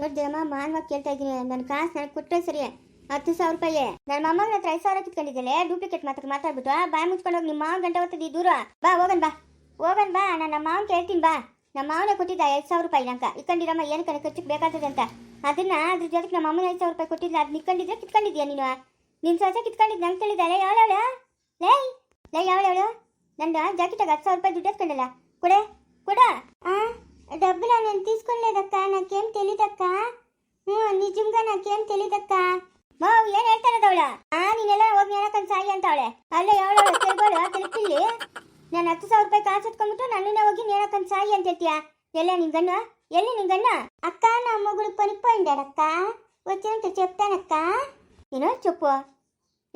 ನೋಡ್ದಮ್ಮ ಮಾನವಾಗಿ ಕೇಳ್ತಾ ಇದ್ದೀನಿ. ನನ್ನ ಕಾಸು ನನಗೆ ಕೊಟ್ಟರೆ ಸರಿ. ಹತ್ತು ಸಾವಿರ ರೂಪಾಯಿ. ನನ್ನ ಮೊಮ್ಮಗನ ಹತ್ರ ಐದು ಸಾವಿರ ಕಿತ್ಕೊಂಡಿದ್ದಲ್ಲೇ? ಡೂಪ್ಲಿಕೇಟ್ ಮಾತ್ರ ಮಾತಾಡ್ಬಿಟ್ಟು ಬಾಯ್ ಮುಚ್ಕೊಂಡು ಹೋಗಿ ನಿಮ್ಮ ಮಾವನ ಗಂಟೆ ಓದ್ತಿದ್ದಿ ದೂರ. ಬಾ, ಹೋಗನ್ ಬಾ. ಹೋಗನ್ ಬಾ ನನ್ನ ಮಾವನ್ ಕೇಳ್ತೀನಿ ಬಾ. ನಮ್ಮ ಮಾವನೇ ಕೊಟ್ಟಿದ್ದ ಐದು ಸಾವಿರ ರೂಪಾಯಿ ನಂಕ ಇಕ್ಕಂಡಿರಮ್ಮ, ಏನು ಕಣ ಖರ್ಚಿಗೆ ಬೇಕಾಗ್ತದೆ ಅಂತ. ಅದನ್ನ ಅದ್ರ ಜೊತೆಗೆ ನಮ್ಮ ಅಮ್ಮನ ಐದು ಸಾವಿರ ರೂಪಾಯಿ ಕೊಟ್ಟಿದ್ದ ಅದು ನಿಕ್ಕೊಂಡಿದ್ರೆ ಕಿತ್ಕೊಂಡಿದ್ಯಾ ನೀನು? ನಿನ್ನ ಸೊಸೆ ಕಿತ್ಕೊಂಡಿದ್ದು ನಂಗೆ ತಿಳಿದಾಳೆ ಯಾವಳವಳು ಲೇ ಲೇ ಯಾವಳವಳು ನನ್ನ ಜಾಕೆಟಾಗ ಹತ್ತು ಸಾವಿರ ರೂಪಾಯಿ ದುಡ್ಡು ಎತ್ಕೊಂಡಲ್ಲ. ಕೊಡೆ, ಕೊಡ. ಆ డబ్బులు నేను తీసుకోలేదక్క నాకేం తెలీదక్క ಹ್ಞೂ ನಿಜಂಗ ನಾಕೇಂ ತೆಲಿದಕ್ಕ ಮಾವ್ ಏನ್ ಹೇಳ್ತಾರದವಳ ಆ ನೀನೆಲ್ಲ ಹೋಗಿ ಹೇಳಕ್ಕಂತ ಸಾಯಿ ಅಂತವಳೆ ಅಲ್ಲೇ ಯಾವಳ ಕೇಳ್ಬೋಳು ತಿಳಿಪಿಲ್ಲಿ ನಾನು ಹತ್ತು ಸಾವಿರ ರೂಪಾಯಿ ಕಾಸು ಎತ್ಕೊಂಡ್ಬಿಟ್ಟು ನನ್ನನ್ನ ಹೋಗಿ ನೇಳಕ್ಕಂತ ಸಾಯಿ ಅಂತ ಹೇಳ್ತೀಯ ಎಲ್ಲ ನಿನ್ ಗಣ್ಣ ಎಲ್ಲಿ ನಿನ್ ಗಣ್ಣ ಅಕ್ಕ నా మొగుడు పనిపోయిండాడక్క వచ్చినంత చెప్తానక్క నేను చెప్పు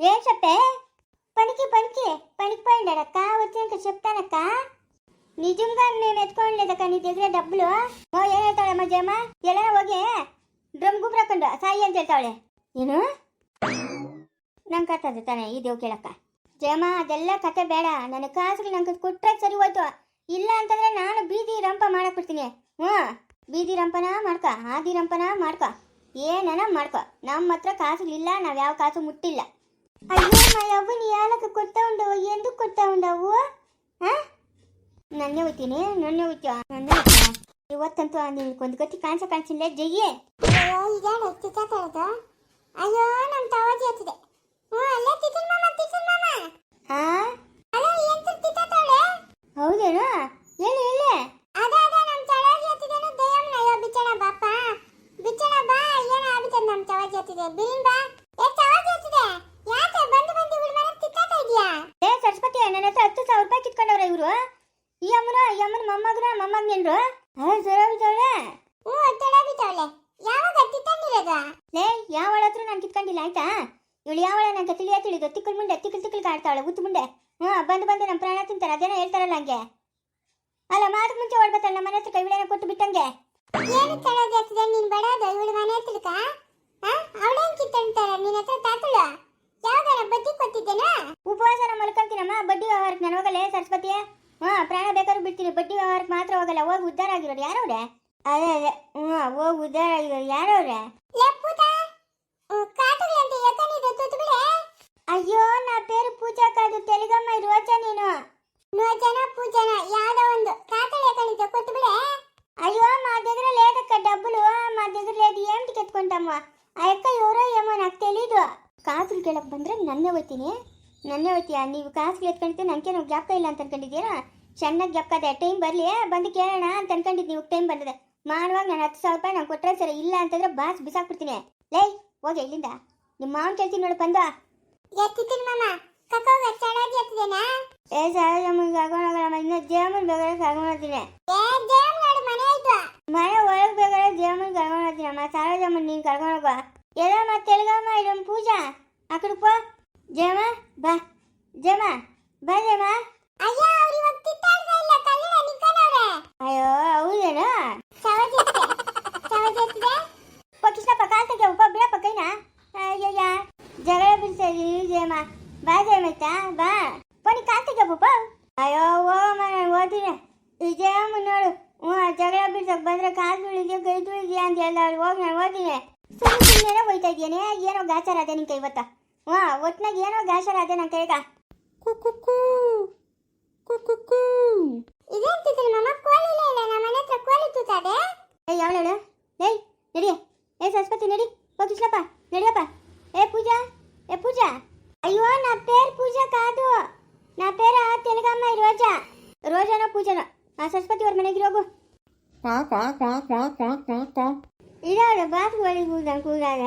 ఏం చెప్పే పనికి పనికి పనికి పోయిండాడక్క వచ్చినాక చెప్తానక్క నిజంగా మేము ఎత్తుకోలేదక్క నీ దగ్గర డబ్బులు ఓ ఏం ಹೇಳ್ತಾಳೆ ಜಯಮ್ಮ ಎಲ್ಲ ಹೋಗಿ ಡ್ರಮ್ ಗುಬ್ರ ಹಾಕೊಂಡು ಸಾಯಿ ಅಂತ ಹೇಳ್ತಾವಳೆ ಏನು ನಂಗೆ ಕತ್ತದ ತಾನೆ ಈ ದೇವ್ ಕೇಳಕ್ಕ ಜಯಮ್ಮ ಅದೆಲ್ಲ ಕತೆ ಬೇಡ ನನ್ನ ಕಾಸುಗಳು ನಂಗೆ ಕೊಟ್ರೆ ಸರಿ ಹೋಯ್ತು ಇಲ್ಲ ಅಂತಂದ್ರೆ ನಾನು ಬೀದಿ ರಂಪ ಮಾಡಕ್ ಬಿಡ್ತೀನಿ ಹ್ಞೂ ಬೀದಿ ರಂಪನ ಮಾಡ್ಕ ಆದಿ ರಂಪನ ಮಾಡ್ಕ ಏನನ ಮಾಡ್ಕೊ ನಮ್ಮ ಹತ್ರ ಕಾಸುಗಳಿಲ್ಲ ನಾವ್ ಯಾವ ಕಾಸು ಮುಟ್ಟಿಲ್ಲ ಅಯ್ಯೋ మా అవ్వని ఏళ్ళకి కొత్త ఉండవు ఎందుకు కొత్త ఉండవు ನನ್ನ ಹೋಗ್ತೀನಿ ನನ್ನ ಹೋಗ್ತೀವ ನನ್ನೇ ಹೋಗ್ತೀವ ಇವತ್ತಂತೂ ನಿನ್ಗೊಂದು ಗತಿ ಕಾಣಿಸ ಕಾಣಿಸಿಲ್ಲ ಜಯ್ಯೆ ಅಯ್ಯೋ ಈಗ ಅಯ್ಯೋ ನಮ್ಮ ತವಾಜಿ ಹತ್ತಿದೆ ಹ್ಞೂ ಅಲ್ಲೇ ತಿಥಿನ ಮಾಮ ಈ ಅಮ್ಮನ ಈ ಅಮ್ಮನ ಮೊಮ್ಮಗನ ಮೊಮ್ಮಗನೇನ್ರು ಹೌದು ಸರೋಬಿದ್ದವಳೆ ಹ್ಞೂ ತಡಬಿದ್ದವಳೆ ಯಾವಾಗ ತಿತ್ತಂದಿರೋದ ಲೇ ಯಾವಳ ಹತ್ರ ನಾನು ಕಿತ್ಕೊಂಡಿಲ್ಲ ಆಯ್ತಾ ಇವಳು ಯಾವಳ ನಂಗೆ ತಿಳಿಯ ತಿಳಿದು ತಿಕ್ಕಲ್ ಮುಂಡೆ ತಿಕ್ಕಲ್ ತಿಕ್ಕಲ್ ಕಾಡ್ತಾವಳೆ ಉತ್ತು ಮುಂಡೆ ಹ್ಞೂ ಬಂದು ಬಂದು ನಮ್ಮ ಪ್ರಾಣ ತಿಂತಾರೆ ಅದೇನೋ ಹೇಳ್ತಾರಲ್ಲ ಹಂಗೆ ಅಲ್ಲ ಮಾತಕ್ಕೆ ಮುಂಚೆ ಓಡ್ಬತ್ತಲ್ಲ ನಮ್ಮ ಮನೆ ಹತ್ರ ಕೈವಿಳೆನ ಕೊಟ್ಟು ಬಿಟ್ಟಂಗೆ ಏನು ತಳೋದು ಹೋಯ್ತೀಯ ನೀವು ಕಾಸುಗಳು ಎತ್ಕೊಂಡಿದ್ದೆ ನನಗೇನು ಜ್ಞಾಪಕ ಇಲ್ಲ ಅಂತ ಅನ್ಕೊಂಡಿದ್ದೀರಾ? ಚೆನ್ನಾಗಿ ಜ್ಞಾಪಕ ಇದೆ. ಟೈಮ್ ಬರಲಿ ಬಂದು ಕೇಳೋಣ ಅಂತ ಅನ್ಕೊಂಡಿದ್ದು ನೀವು. ಟೈಮ್ ಬಂದಿದೆ. ಮಾಡುವಾಗ ನಾನು ಹತ್ತು ಸಾವಿರ ರೂಪಾಯಿ ನಾನು ಕೊಟ್ಟರೆ ಸರಿ ಇಲ್ಲ ಅಂತಂದ್ರೆ ಬಾಸ್ ಬಿಸಾಕ್ಬಿಡ್ತೀನಿ. ಲೇ ಹೋಗಿ ಇಲ್ಲಿಂದ ನಿಮ್ಮ ಮಾವನ್ ಕೇಳ್ತೀನಿ ನೋಡಿ ಬಂದ ಏ ಸಾರಜಮ್ಮನ್ ಕರ್ಕೊಂಡೋಗಲ್ಲ ಇನ್ನು ಜೇಮನ್ ಬೇಕಾದ್ರೆ ಕರ್ಕೊಂಡು ಹೋಗ್ತೀನಿ ಮನೆ ಒಳಗೆ ಬೇಕಾದ್ರೆ ಜೇಮನ್ ಕರ್ಕೊಂಡೋಗ್ತೀನಿ ಅಮ್ಮ ಸಾರಜಮ್ಮನ್ ನೀನು ಕರ್ಕೊಂಡು ಹೋಗುವ. ಎಲ್ಲ ಮತ್ತೆ ತೆಲುಗಮ್ಮ ಇದೊಂದು ಪೂಜಾ. ಆ ಕಡೆ ಪೋ. ಜಯಮ್ಮ ಬಾ. ಜಯಮ್ಮ ಬಾ ಜಯಮ್ಮ ಅಯ್ಯೋ ಅವ್ರು ಇವಾಗ ತಿತ್ತಾಡ್ತಾ ಇಲ್ಲ ಕಲ್ಲಿನ ಅಯ್ಯೋ ಹೌದೇನು ಸವಜಿ ಸವಜಿ ಎತ್ತಿದೆ ಪಕ್ಷಿನಪ್ಪ ಕಾಲ್ ತೆಗೆ ಉಪ ಬಿಡಪ್ಪ ಕೈನ. ಅಯ್ಯಯ್ಯ ಜಗಳ ಜಯಮ್ಮ ಬಾ ಜಯಮತ್ತ ಬಾ. ಪನಿ ಕಾಲ್ ತೆಗೆ ಪಪ್ಪ ಅಯ್ಯೋ ಓ ನಾನು ಓದ್ತೀನಿ ಈ ಜಯಮ್ಮ ನೋಡು ಹ್ಞೂ ಜಗಳ ಬಿಡ್ಸಕ್ ಬಂದ್ರೆ ಕಾಲು ತುಳಿದ್ಯಾ ಕೈ ತುಳಿದ್ಯಾ ಅಂತ ಹೋಗಿ ನಾನು ಓದ್ತೀನಿ ಸುಮ್ಮನೆ ಸುಮ್ಮನೆ ಹೋಯ್ತಾ ಇದೆಯೇನೆ? ಏನೋ ಗಾಚಾರ ಅದೇ ನಿನ್ ಕೈ ಇವತ್ತ. ಹ್ಞೂ ಒಟ್ನಾಗ ಏನೋ ಗಾಚಾರ ಅದೇ ನನ್ನ ಕೈಗ. ಕುಕ್ಕು ಕುಕ್ಕು ಇದೇನ್ ತಿಂತೀನಿ ಮಮ್ಮ ಕೋಳಿ ಇಲ್ಲ ಇಲ್ಲ ನಮ್ಮ ಮನೆ ಹತ್ರ ಕೋಳಿ ತೂತದೆ ಏ ಯಾವಳು ಏಯ್ ನಡಿ ಏ ಸರಸ್ವತಿ ನಡಿ ಹೋಗಿಸ್ಲಪ್ಪ ನಡಿಯಪ್ಪ ఏ పూజ ఏ పూజ అయ్యో నా పేరు పూజ కాదు నా పేరు తెలుగమ్మాయి రోజా రోజానో పూజనో ఆ సరస్వతి ಅವ್ರ ಮನೆಗೆ ಹೋಗು Quack, quack, quack, quack, quack, quack, quack. ಇದಾವ ಬಾತ್ ಗೋಳಿ ಕೂದಂಗ ಕೂದಾಗ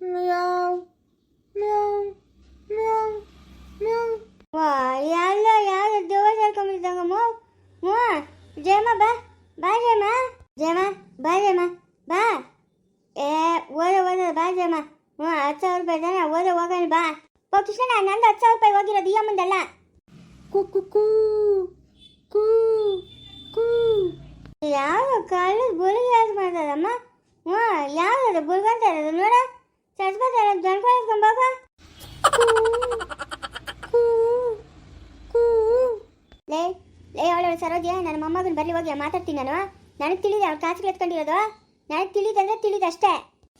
Meow, meow, ಎಲ್ಲ ಯಾವ ದೇವ ಸೇರ್ಕೊಂಡ್ಬಿಟ್ಟಿದ್ದಂಗ ಮೋ ಜಯಮ್ಮ ಬಾ ಬಾ ಜಯಮ್ಮ ಬಾ ಬಾ ಏ ಓದ ಓದ ಬಾ ಹ್ಞೂ ಹತ್ತು ರೂಪಾಯಿ ಜನ ಓದ ಹೋಗೋಣ ಬಾ ಓ ಕೃಷ್ಣ ನಂದು ರೂಪಾಯಿ ಹೋಗಿರೋದು ಈ ಕು Cuckoo, coo, coo. ಯಾವ ಕಾಲು ಬುಲ್ಗಿ ಯಾರು ಮಾಡ್ತದಮ್ಮ ಹ್ಞೂ ಯಾವ್ದು ಬುಲ್ಗಂತ ಇರೋದು ನೋಡ ಸಸ್ಬತ್ ಜನ್ಕೊಳ್ಕೊಂಬಾಗ ಲೇ ಲೇ ಸರೋಜೆ ನನ್ನ ಮೊಮ್ಮಗನ ಬರಲಿ ಹೋಗಿ ಮಾತಾಡ್ತೀನಿ ನಾನು. ನನಗೆ ತಿಳಿದೆ ಅವ್ಳು ಕಾಸುಗಳು ಎತ್ಕೊಂಡಿರೋದು. ನನಗೆ ತಿಳಿದಂದ್ರೆ ತಿಳಿದಷ್ಟೇ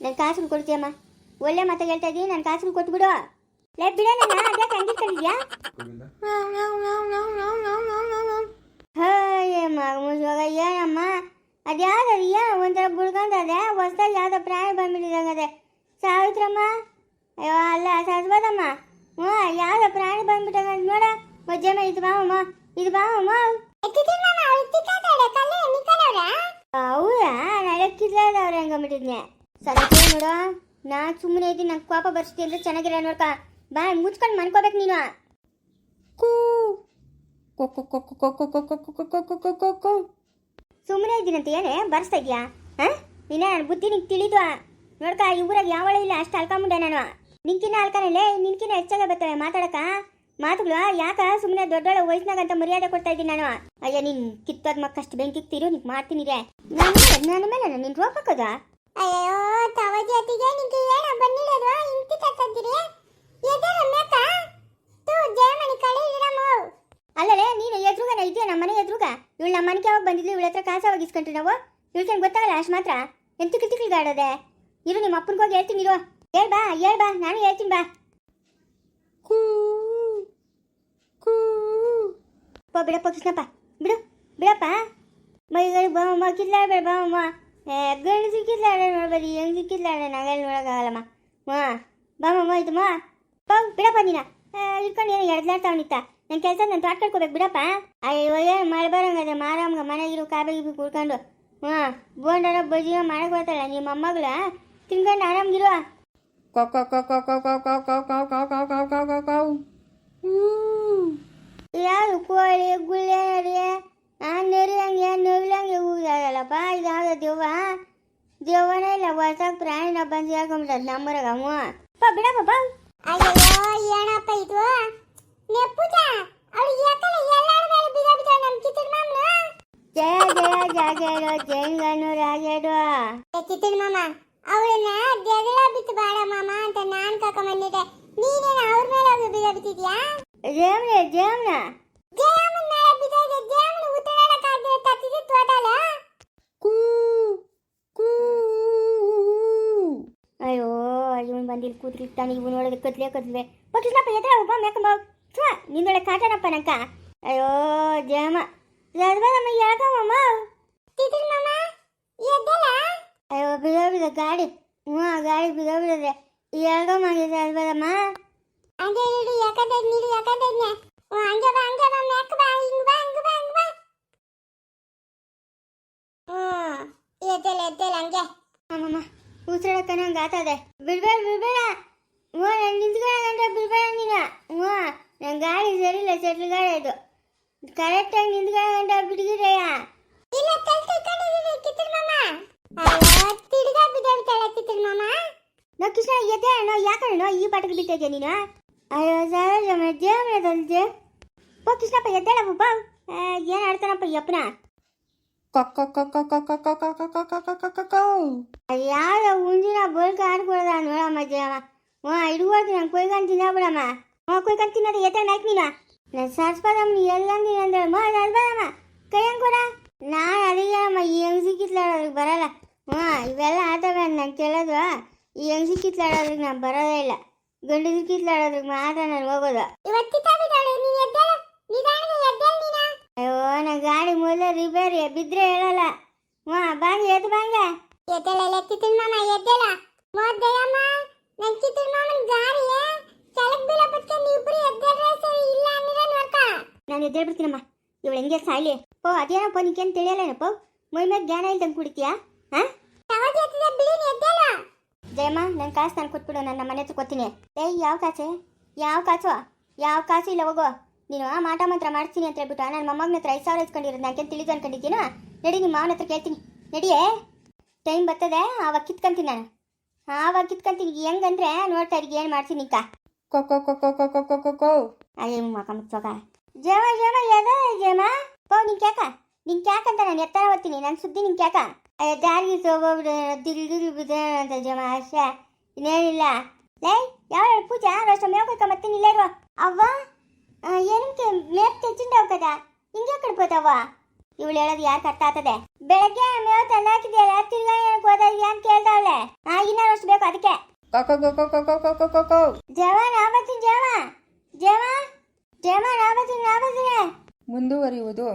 ನನ್ನ ಕಾಸುಗಳು ಕೊಡ್ತೀಯಮ್ಮ. ಒಳ್ಳೆ ಮಾತು ಹೇಳ್ತಾ ಇದ್ದೀನಿ ನನ್ನ ಕಾಸುಗಳು ಕೊಟ್ಬಿಡು. ಲೇ, ಬಿಡ ನನ್ನ ಅದೇ ತಂಗಿರ್ಕೊಂಡಿದ್ಯಾ ಹಾಯಮ್ಮ ಮುಗಿಸುವಾಗ ಏನಮ್ಮ ಅದ್ಯಾವ್ದು ಅದ್ಯಾ ಒಂಥರ ಗುಳ್ಕೊಂಡದೆ ಹೊಸ್ದಾಗ ಯಾವುದೋ ಪ್ರಾಣಿ ಬಂದ್ಬಿಟ್ಟಿದಂಗದೆ. ಸಾವಿತ್ರಮ್ಮ? ಅಯ್ಯೋ, ಅಲ್ಲ ಸಸ್ಬದಮ್ಮ ಹ್ಞೂ ಯಾವುದೋ ಪ್ರಾಣಿ ಬಂದ್ಬಿಟ್ಟಂಗ ನೋಡ. ಮಜ್ಜಮ್ಮ, ಇದು ಬಾವಮ್ಮ ಇದು ಬಾವಮ್ಮ. ಅವರಾ ನಡಕ್ಕಿದ್ರೆ ಅವ್ರ ಹಂಗಂಬಿಟ್ಟಿದ್ನೆ ಸದ್ಯ ನೋಡೋ ನಾ ಸುಮ್ಮನೆ ಇದ್ದೀನಿ ನಂಗೆ ಕೋಪ ಬರ್ಸ್ತಿ ಅಂದ್ರೆ ಚೆನ್ನಾಗಿರ ನೋಡ್ಕ ಬಾ ಮುಚ್ಕೊಂಡು ಮನ್ಕೋಬೇಕು ನೀನು ಕೂ ಸುಮ್ಮನೆ ಇದ್ದೀನಂತ ಏನೇ ಬರ್ಸ್ತಾ ಇದೆಯಾ ಹಾಂ ನೀನ ನನ್ನ ಬುದ್ಧಿ ನಿಂಗೆ ತಿಳಿದು ನೋಡ್ಕ ಈ ಊರಾಗ ಯಾವಳ ಇಲ್ಲ ಅಷ್ಟು ಅಳ್ಕೊಂಬಿಟ್ಟೆ ನಾನು ನಿನ್ಕಿನ್ನ ಅಳ್ಕಾನಲ್ಲೇ ನಿನ್ಕಿನ್ನ ಹೆಚ್ಚಾಗ ಬರ್ತವೆ ಮಾತಾಡಕ ಮಾತುಗಳು ಯಾಕ ಸುಮ್ಮನೆ ದೊಡ್ಡೊಳ ವಯಸ್ಸಿನಾಗ ಅಂತ ಮರ್ಯಾದೆ ಕೊಡ್ತಾ ಇದ್ದೀನಿ ನಾನು? ಅಯ್ಯ ನೀನು ಕಿತ್ತೋದ್ ಮಕ್ಕಷ್ಟು ಬೆಂಕಿ ತೀರು ನಿಂಗೆ ಮಾಡ್ತೀನಿ ರೇ ನನ್ನ ಮೇಲೆ ನಿನ್ ರೋಪಕ್ಕದ ಅಯ್ಯೋ ತವ ಅತ್ತಿಗೆ ನಿಂಗೆ ಏನ ಬಂದಿರೋದು ಇಂತಿ ತತ್ತಿದ್ದೀರಿ ಎದರ ಮೇಕ ತೂ ಜಯಮಣಿ ಅಲ್ಲಲೇ ನೀನು ಎದುರುಗನ ಇದೆಯಾ ನಮ್ಮ ಮನೆ ಎದುರುಗ? ಇವಳು ನಮ್ಮ ಮನೆಗೆ ಯಾವಾಗ ಬಂದಿದ್ಲು ಇವಳ ಹತ್ರ ಕಾಸ ಇಸ್ಕೊಂಡ್ರಿ ನಾವು? ಇವಳಿಗೆ ಗೊತ್ತಾಗಲ್ಲ ಅಷ್ಟು ಮಾತ್ರ? ಎಂತ ಕಿತ್ತಿಕ್ಳಿಗೆ ಆಡೋದೆ ಇರು ನಿಮ್ಮ ಅಪ್ಪನಿಗೆ ಹೋಗಿ ಹೇಳ್ತೀನಿ ಇರು. ಹೇಳ್ ಬಾ ಹೇಳ್ ಬಾ ನಾನು ಹೇಳ್ತೀನಿ ಬಾ. ಕೂ ಕೂ ಪೋ ಬಿಡಪ್ಪ ಕೃಷ್ಣಪ್ಪ ಬಿಡು ಬಿಡಪ್ಪ ಮೈಗಳು ಬಾವಮ್ಮ ಕಿಲ್ಲಾಡ್ಬೇಡ ಬಾವಮ್ಮ ಗಂಡಸಿ ಕಿಲ್ಲಾಡ ನೋಡ್ಬೇಡಿ ಹೆಂಗ್ ಕಿಲ್ಲಾಡ ನಾಗೆಲ್ಲ ನೋಡೋಕ್ಕಾಗಲ್ಲಮ್ಮ ಮಾ ಬಾಮಮ್ಮ ಇದು ಮಾ ಪೋ ಬಿಡಪ್ಪ ನೀನ ಇಟ್ಕೊಂಡು ಏನು ಎಡ್ಲಾಡ್ತಾವನಿತ್ತ ನನ್ನ ಕೆಲಸ ನಾನು ತೋಟ ಕಟ್ಕೋಬೇಕು ಬಿಡಪ್ಪ ಅಯ್ಯೋ ಏನು ಮಳೆ ಬರಂಗದೆ ಮಾರಮ್ಗ ಮನೆಗಿರು ಕಾಬೆ ಗಿಬಿ ಕುಡ್ಕೊಂಡು ಹಾಂ ಬೋಂಡನ ಬಜ್ಜಿನ ಮಾಡಕ್ ಬರ್ತಾಳ ನಿಮ್ಮ ಮೊಮ್ಮಗಳ ತಿನ್ಕೊಂಡು ಆರಾಮ್ಗಿರುವ ಕೊ ಕೊ ಕೊ ಕೊ ಕೊ ಕೌ ಕೊ ಕೊ ಕೊ ಕೊ ಕೊ ಕೊ ಕೊ ಕೊ ಯಾವುದು ಕೋಳಿ ಗುಳ್ಳೆ ರೀ ನಾನು ನೆರಿಯಂಗೆ ನವಿಲಂಗೆ ಹೂದಾಗಲ್ಲಪ್ಪ ಇದಾದ ದೆವ್ವ ದೆವ್ವನೇ ಇಲ್ಲ ಹೊಸ ಪ್ರಾಣಿನ ಬಂದು ಹೇಳ್ಕೊಂಬಿಟ್ಟದ ನಮ್ಮರಾಗ ಅಮ್ಮ ಅಯ್ಯೋ ಏನಪ್ಪ ಇದು ನೆಪ್ಪುಜ ಅವಳು ಯಾಕಲ್ಲ ಎಲ್ಲಾರ ಮೇಲೆ ಬಿದ ಬಿದ ನಮ್ಮ ಚಿತ್ರ ಮಾಮನ ಜಯ ಜಯ ಜಾಗೇಡು ಜೈನ್ಗನು ರಾಗೇಡು ಚಿತ್ರ ಮಾಮ ಅವಳನ್ನ ಜಗಳ ಬಿತ್ತು ಬಾಡ ಮಾಮ ಅಂತ ನಾನ್ ಕರ್ಕೊಂಬಂದಿದ್ದೆ ನೀನೇನು ಅವ್ರ ಮೇಲೆ ಹೋಗಿ ಬಿದ ಬಿತ್ತಿದ್ಯಾ ಜೇಮ್ನೆ ಜೇಮ್ನ ಅಯ್ಯೋ ಇವನು ಬಂದಿಲ್ಲ ಕೂತಿರ್ತಾನೆ ಇವನೊಳಗೆ ಕತ್ಲೆ ಕತ್ಲೆ ಪಕ್ಷಿನಪ್ಪ ಎದ್ರ ಒಬ್ಬ ಮೇಕಂಬ ಛ ನಿನ್ನೊಳಗೆ ಕಾಟನಪ್ಪ ನಂಕ ಅಯ್ಯೋ ಜೇಮ ಜದ್ಬಾರಮ್ಮ ಯಾಕಮ್ಮ ತಿತಿಲ್ ಮಾಮ ಎದ್ದಲ್ಲ ಅಯ್ಯೋ ಬಿಗ ಬಿಗ ಗಾಡಿ ಹ್ಞೂ ಗಾಡಿ ಬಿಗ ಬಿಡದೆ ಯಾಕಮ್ಮ ಜದ್ಬಾರಮ್ಮ ಹಂಗೆ ಇಡು ಯಾಕಂದ್ರೆ ನೀಡು ಯಾಕಂದ್ರೆ ಹಂಗೆ ಬಾ ಹಂಗೆ ಬಾ ಮ್ಯಾಕ್ ಬಾ ಹಿಂಗ್ ಬಾ ಹಂಗ್ ಬಾ ಹಂಗ್ ಬಾ. ಹ್ಮ್ ಎದ್ದಲ್ಲ ಎದ್ದಲ್ಲ ಹಂಗೆ. ಅಮ್ಮಮ್ಮ ಉಸಿರಾಡಕ್ಕ ನಂಗೆ ಆತದೆ ಬಿಡ್ಬೇಡ ಬಿಡ್ಬೇಡ. ಹ್ಞೂ ನಾನು ನಿಂತ್ಕೊಳ್ಳಂತ ಬಿಡ್ಬೇಡ ನೀನು. ಹ್ಞೂ ನನ್ನ ಗಾಡಿ ಸರಿ ಇಲ್ಲ ಸೆಟ್ಲ್ ಗಾಡಿ ಅದು. ಕರೆಕ್ಟಾಗಿ ನಿಂತ್ಕೊಳ್ಳಂತ ಬಿಡ್ಗಿರಯ್ಯ ಇಲ್ಲ ಕಲ್ತಿಕೊಂಡಿದ್ದೀನಿ ಕಿತ್ತರ್ ಮಾಮ. ಅಯ್ಯೋ ತಿರ್ಗಾ ಬಿದ್ದಾಡ್ತಾಳೆ ಕಿತ್ತರ್ ಮಾಮ. ನೋ ಕೃಷ್ಣ ಎದ್ದೆ ಅಣ್ಣ ಯಾಕಣ್ಣ ಈ ಪಾಠಕ್ಕೆ ಬಿಟ್ಟಿದ್ದೆ ನೀನು? ಅಯ್ಯೋ ಸರೋಜಮ್ಮ ದೇವ್ರದಲ್ದೆ ಪೋ ಕೃಷ್ಣಪ್ಪ ಎದ್ದೇಳಪ್ಪ ಬಾ ಏನು ಆಡ್ತಾನಪ್ಪ ಯಪ್ಪನ ಯಾರ ಉಂಜಿನ ಬೋಲ್ಕ ಆಡ್ಕೊಳ್ದ ನೋಡಮ್ಮ ದೇವ ಹ್ಞೂ ಇಡುವರ್ದು ನಾನು ಕೊಯ್ಕೊಂಡು ತಿನ್ನಬಿಡಮ್ಮ ಹ್ಞೂ ಕೊಯ್ಕೊಂಡು ತಿನ್ನೋದು ಎತ್ತಾಗ ಹಾಕ್ಲಿಲ್ಲ ನಾನು ಸರ್ಸ್ಪದಮ್ಮ ಎಲ್ಲಂದಿನ ಅಂದಳಮ್ಮ ಸರ್ಸ್ಪದಮ್ಮ ಕೈಯಂಗೆ ಕೊಡ ನಾನು ಅಡಿಗೆಮ್ಮ ಈ ಹೆಂಗ್ ಸಿಕ್ಕಿತ್ಲಾಡೋದ್ರಿಗೆ ಬರಲ್ಲ ಹ್ಞೂ ಇವೆಲ್ಲ ಆಟಗಳನ್ನ ನಾನು ಕೇಳೋದು ಈ ಹೆಂಗ್ ಸಿಕ್ಕಿತ್ಲಾಡೋದ್ರಿಗೆ ನಾನು ಬರೋದೇ ಇಲ್ಲ ಗಂಡು ಸಿಕ್ಕಿತ್ಲಾಡೋದಕ್ಕೆ ಮಾತ್ರ ನಾನು ಹೋಗೋದು. ಅಯ್ಯೋ ನನ್ನ ಗಾಡಿ ಮೊದಲೇ ರಿಪೇರಿ ಬಿದ್ರೆ ಹೇಳಲ್ಲ. ಹ್ಞೂ ಬಾಂಗ ಎದ್ದು ಬಾಂಗ ಎದ್ದಲ್ಲ ಕಿತ್ತನ ಮಾಮ ಎದ್ದಲ್ಲ ಮೋದಯ್ಯಮ್ಮ ನನ್ನ ಕಿತ್ತನ ಮಾಮನ ಗಾಡಿ ಚಲಕ್ ಬೀಳ ಪಟ್ಕೊಂಡು ಇಬ್ರು ಎದ್ದಲ್ಲ ಸರಿ ಇಲ್ಲ ಅಂದ್ರೆ ನೋಡ್ಕ ನಾನು ಎದ್ದೇ ಬಿಡ್ತೀನಮ್ಮ ಇವಳು ಹೆಂಗೆ ಸಾಯ್ಲಿ. ಓ ಅದೇನಪ್ಪ ನಿಂಗೇನು ತಿಳಿಯಲ್ಲೇನಪ್ಪ ಮೈ ಮೇಲೆ ಜ್ಞಾನ ಇಲ್ದಂಗೆ ಕುಡಿತೀಯಾ? ಹಾಂ? ಜಯಮ್ಮ ನನ್ನ ಕಾಸು ನಾನು ಕೊಟ್ಬಿಡು ನನ್ನ ಮನೆ ಹತ್ರ ಕೊತ್ತೀನಿ ಏಯ್, ಯಾವ ಕಾಸೆ? ಯಾವ ಕಾಸು? ಯಾವ ಕಾಸು ಇಲ್ಲ, ಹೋಗೋ. ನೀನು ಆ ಮಾಟ ಮಾತ್ರ ಮಾಡ್ತೀನಿ ಅಂತ ಹೇಳ್ಬಿಟ್ಟು ನನ್ನ ಮೊಮ್ಮಗನ ಹತ್ರ ಐದು ಸಾವಿರ ಇಸ್ಕೊಂಡಿರೋದು ನನಗೆ ತಿಳಿದು ಅನ್ಕೊಂಡಿದ್ದೀನಾ? ನಡಿ ನಿಮ್ಮ ಮಾವನ ಹತ್ರ ಕೇಳ್ತೀನಿ. ನಡಿಯೇ? ಟೈಮ್ ಬರ್ತದೆ, ಆವಾಗ ಕಿತ್ಕೊಂತೀನಿ ನಾನು. ಆವಾಗ ಕಿತ್ಕೊಂತೀನಿ. ಹೆಂಗಂದ್ರೆ ನೋಡ್ತಾ ಇದ್ದೀಗ ಏನು ಮಾಡ್ತೀನಿ ಈಗ ಕೊ ಕೊ ಕೊ ಕೊ ಕೊ ಕೊ ಕೊ ಕೊ ಕೊ. ಅಯ್ಯ ಮಕ್ಕ ಮುಚ್ಚೋಗ. ಜಮ ಜಮ ಯಾದ ಜಮ ನಿನ್ ನಿಂಗೆ ಯಾಕ ನಿಂಗೆ ಅಂತ ನಾನು ಎತ್ತರ ಓದ್ತೀನಿ ನನ್ನ ಸುದ್ದಿ ನಿಂಗೆ ಯಾಕ ಅಯ್ಯ ದಾರಿಗೆ ಹೋಗೋಬಿಡ ದಿಲ್ದಿರಿ ಬಿದ ಅಂತ ಜಮ ಆಶೆ ಇನ್ನೇನಿಲ್ಲ. ಲೇ ಯಾವ ಪೂಜಾ? ರಾಷ್ಟ್ರ ಮೇಕೋಯ್ಕ ಮತ್ತೆ ಇಲ್ಲೇ ಇರುವ ಅವ್ವ ಏನಕ್ಕೆ ಮೇಕ್ ತೆಚ್ಚಿಂಡವ್ಕದ ಹಿಂಗೆ ಕಡ್ಕೋತಾವ ಇವಳು ಹೇಳೋದು ಯಾಕೆ ಅರ್ಥ ಆಗ್ತದೆ? ಬೆಳಗ್ಗೆ ಮೇವ್ ತಂದು ಹಾಕಿದ್ಯಲ್ಲ ತಿರ್ಗಾ ಏನಕ್ಕೆ ಹೋದ ಏನ್ ಕೇಳ್ತಾವಳೆ. ಆ ಇನ್ನೂ ಅಷ್ಟು ಬೇಕು ಅದಕ್ಕೆ. ಜವ ನಾಬತ್ತೀನಿ ಜವ ಜವ ಜವ ನಾಬತ್ತೀನಿ ನಾಬತ್ತೀನಿ ಮುಂದುವರಿಯುವುದು.